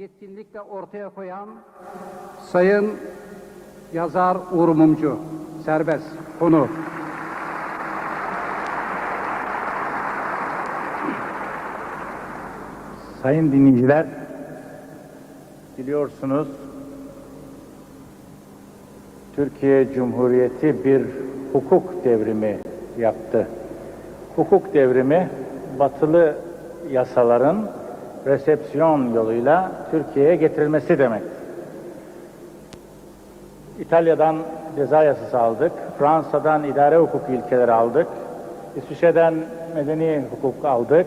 yetkinlikle ortaya koyan Sayın yazar Uğur Mumcu. Serbest. Konu. Sayın dinleyiciler, biliyorsunuz Türkiye Cumhuriyeti bir hukuk devrimi yaptı. Hukuk devrimi batılı yasaların resepsiyon yoluyla Türkiye'ye getirilmesi demek. İtalya'dan ceza yasası aldık, Fransa'dan idare hukuku ilkeleri aldık, İsviçre'den medeni hukuk aldık,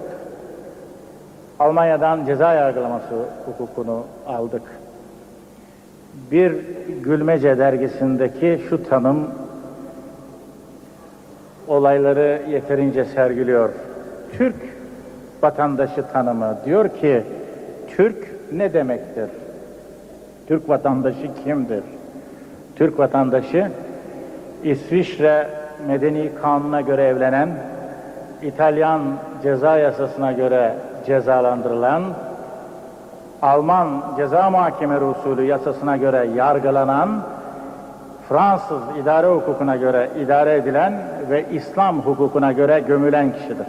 Almanya'dan ceza yargılaması hukukunu aldık. Bir Gülmece dergisindeki şu tanım olayları yeterince sergiliyor. Türk vatandaşı tanımı diyor ki Türk ne demektir? Türk vatandaşı kimdir? Türk vatandaşı İsviçre Medeni Kanunu'na göre evlenen, İtalyan ceza yasasına göre cezalandırılan, Alman ceza muhakemeleri usulü yasasına göre yargılanan, Fransız idare hukukuna göre idare edilen ve İslam hukukuna göre gömülen kişidir.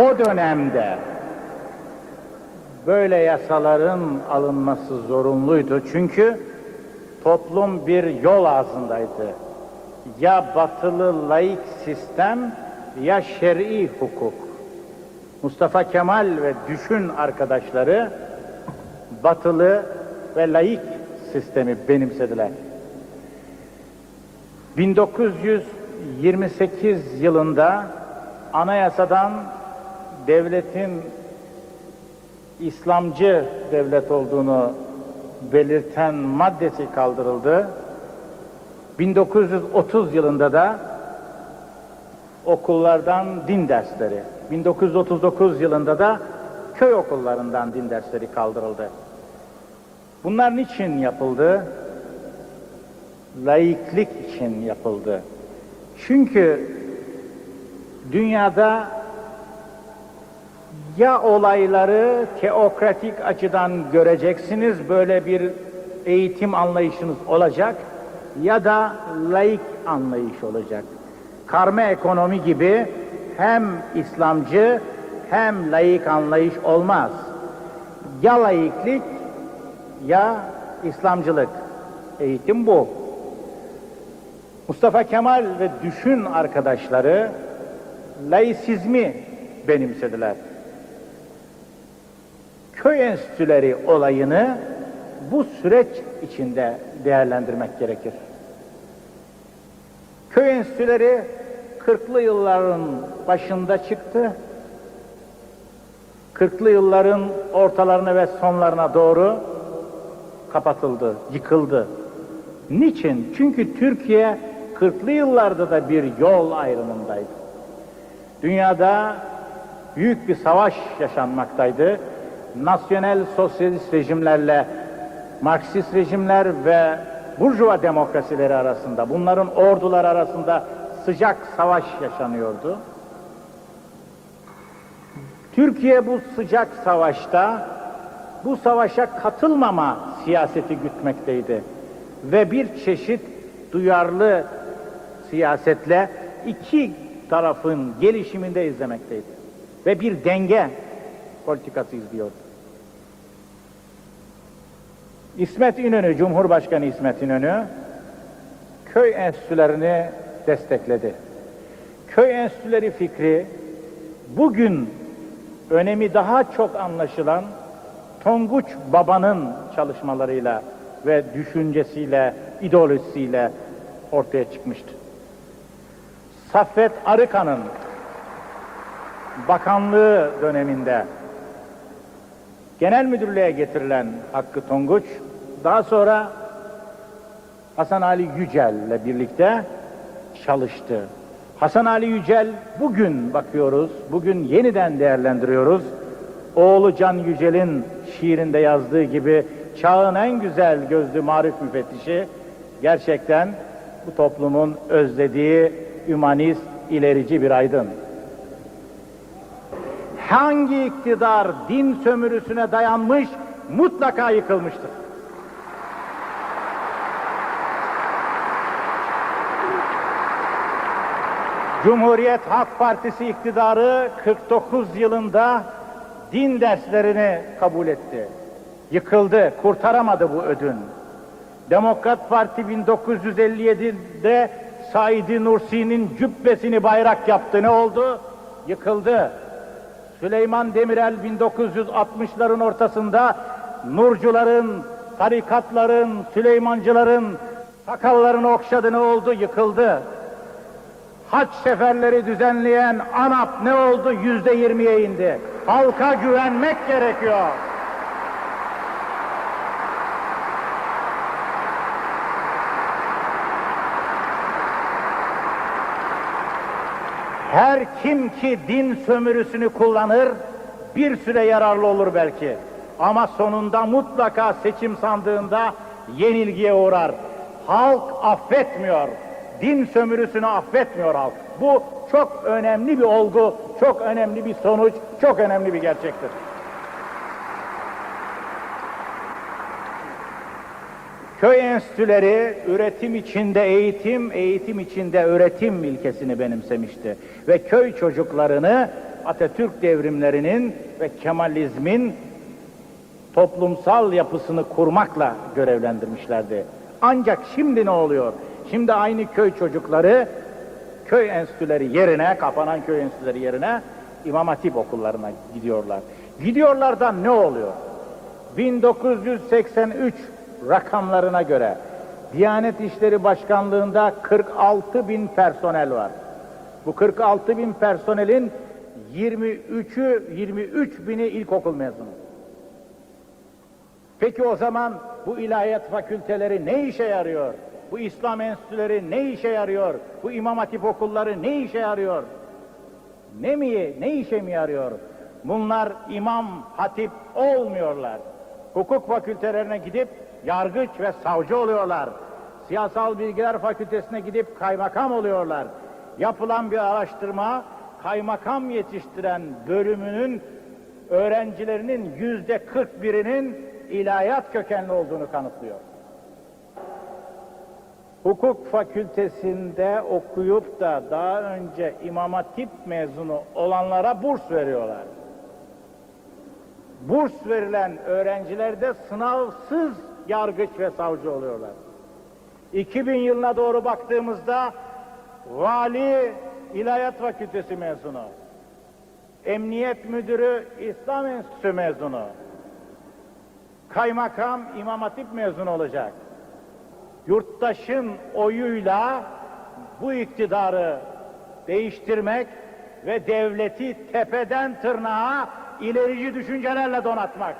O dönemde böyle yasaların alınması zorunluydu. Çünkü toplum bir yol ağzındaydı. Ya batılı laik sistem ya şer'i hukuk. Mustafa Kemal ve düşün arkadaşları batılı ve laik sistemi benimsediler. 1928 yılında anayasadan devletin İslamcı devlet olduğunu belirten maddesi kaldırıldı. 1930 yılında da okullardan din dersleri, 1939 yılında da köy okullarından din dersleri kaldırıldı. Bunlar niçin yapıldı? Laiklik için yapıldı. Çünkü dünyada ya olayları teokratik açıdan göreceksiniz, böyle bir eğitim anlayışınız olacak ya da laik anlayış olacak. Karma ekonomi gibi hem İslamcı hem laik anlayış olmaz. Ya laiklik ya İslamcılık. Eğitim bu. Mustafa Kemal ve düşün arkadaşları laisizmi benimsediler köy enstitüleri olayını bu süreç içinde değerlendirmek gerekir. Köy enstitüleri 40'lı yılların başında çıktı. 40'lı yılların ortalarına ve sonlarına doğru kapatıldı, yıkıldı. Niçin? Çünkü Türkiye 40'lı yıllarda da bir yol ayrımındaydı. Dünyada büyük bir savaş yaşanmaktaydı nasyonel sosyalist rejimlerle Marksist rejimler ve Burjuva demokrasileri arasında, bunların ordular arasında sıcak savaş yaşanıyordu. Türkiye bu sıcak savaşta bu savaşa katılmama siyaseti gütmekteydi. Ve bir çeşit duyarlı siyasetle iki tarafın gelişiminde izlemekteydi. Ve bir denge politikası izliyordu. İsmet İnönü, Cumhurbaşkanı İsmet İnönü köy enstitülerini destekledi. Köy enstitüleri fikri bugün önemi daha çok anlaşılan Tonguç Baba'nın çalışmalarıyla ve düşüncesiyle, ideolojisiyle ortaya çıkmıştı. Saffet Arıkan'ın bakanlığı döneminde genel müdürlüğe getirilen Hakkı Tonguç, daha sonra Hasan Ali Yücel ile birlikte çalıştı. Hasan Ali Yücel bugün bakıyoruz, bugün yeniden değerlendiriyoruz. Oğlu Can Yücel'in şiirinde yazdığı gibi çağın en güzel gözlü marif müfettişi gerçekten bu toplumun özlediği ümanist, ilerici bir aydın. Hangi iktidar din sömürüsüne dayanmış mutlaka yıkılmıştır. Cumhuriyet Halk Partisi iktidarı 49 yılında din derslerini kabul etti. Yıkıldı, kurtaramadı bu ödün. Demokrat Parti 1957'de Said Nursi'nin cübbesini bayrak yaptı. Ne oldu? Yıkıldı. Süleyman Demirel 1960'ların ortasında Nurcuların, tarikatların, Süleymancıların sakallarını okşadı ne oldu? Yıkıldı. Haç seferleri düzenleyen ANAP ne oldu? Yüzde yirmiye indi. Halka güvenmek gerekiyor. Her kim ki din sömürüsünü kullanır, bir süre yararlı olur belki. Ama sonunda mutlaka seçim sandığında yenilgiye uğrar. Halk affetmiyor. Din sömürüsünü affetmiyor halk. Bu çok önemli bir olgu, çok önemli bir sonuç, çok önemli bir gerçektir. Köy enstitüleri üretim içinde eğitim, eğitim içinde öğretim ilkesini benimsemişti. Ve köy çocuklarını Atatürk devrimlerinin ve Kemalizmin toplumsal yapısını kurmakla görevlendirmişlerdi. Ancak şimdi ne oluyor? Şimdi aynı köy çocukları köy enstitüleri yerine, kapanan köy enstitüleri yerine İmam Hatip okullarına gidiyorlar. Gidiyorlar da ne oluyor? 1983 rakamlarına göre Diyanet İşleri Başkanlığı'nda 46 bin personel var. Bu 46 bin personelin 23'ü 23 bini ilkokul mezunu. Peki o zaman bu ilahiyat fakülteleri ne işe yarıyor? Bu İslam enstitüleri ne işe yarıyor? Bu İmam Hatip okulları ne işe yarıyor? Ne mi, ne işe mi yarıyor? Bunlar imam, hatip olmuyorlar. Hukuk fakültelerine gidip yargıç ve savcı oluyorlar. Siyasal Bilgiler Fakültesine gidip kaymakam oluyorlar. Yapılan bir araştırma kaymakam yetiştiren bölümünün öğrencilerinin yüzde 41'inin ilahiyat kökenli olduğunu kanıtlıyor. Hukuk fakültesinde okuyup da daha önce İmam Hatip mezunu olanlara burs veriyorlar. Burs verilen öğrenciler de sınavsız yargıç ve savcı oluyorlar. 2000 yılına doğru baktığımızda vali İlahiyat Fakültesi mezunu, emniyet müdürü İslam Enstitüsü mezunu, kaymakam İmam Hatip mezunu olacak. Yurttaşın oyuyla bu iktidarı değiştirmek ve devleti tepeden tırnağa ilerici düşüncelerle donatmak.